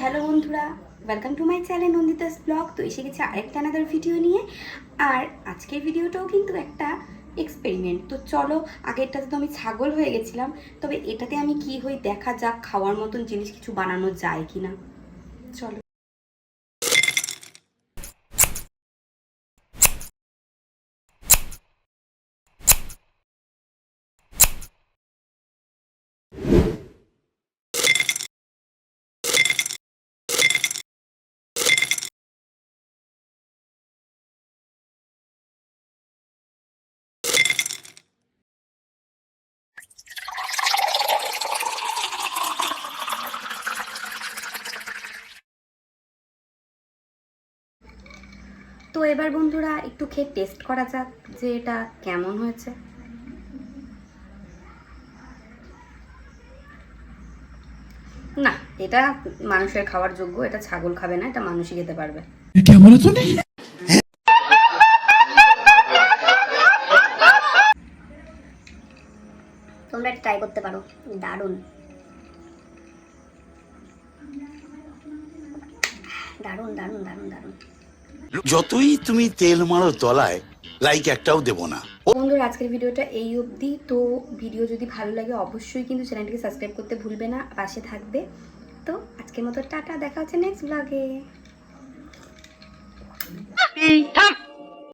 Hello বন্ধুরা welcome to my channel Nandita's blog তো এসে গেছে আরেকটা আনাদার ভিডিও নিয়ে। আর আজকের ভিডিওটাও কিন্তু একটা এক্সপেরিমেন্ট তো চলো আগেরটাতে তো আমি ছাগল হয়ে গেছিলাম। তবে এটাতে আমি কি হই দেখা যাক, খাওয়ার মতন জিনিস কিছু বানানো যায় কি না চলো। তো এবার বন্ধুরা একটু খেয়ে টেস্ট করা যাক যে এটা কেমন হয়েছে। না এটা মানুষের খাওয়ার যোগ্য এটা ছাগল খাবে না এটা মানুষই খেতে পারবে। তোমরা ট্রাই করতে পারো দারুণ। দারুণ দারুণ দারুণ দারুণ। যতই তুমি তেল মারো তলায় লাইক একটাও দেব না। বন্ধুরা, আজকের ভিডিওটা এই অবধি। তো ভিডিও যদি ভালো লাগে, অবশ্যই কিন্তু চ্যানেলটিকে সাবস্ক্রাইব করতে ভুলবে না। পাশে থাকবে। তো আজকের মতো টাটা, দেখা হচ্ছে নেক্সট ব্লগে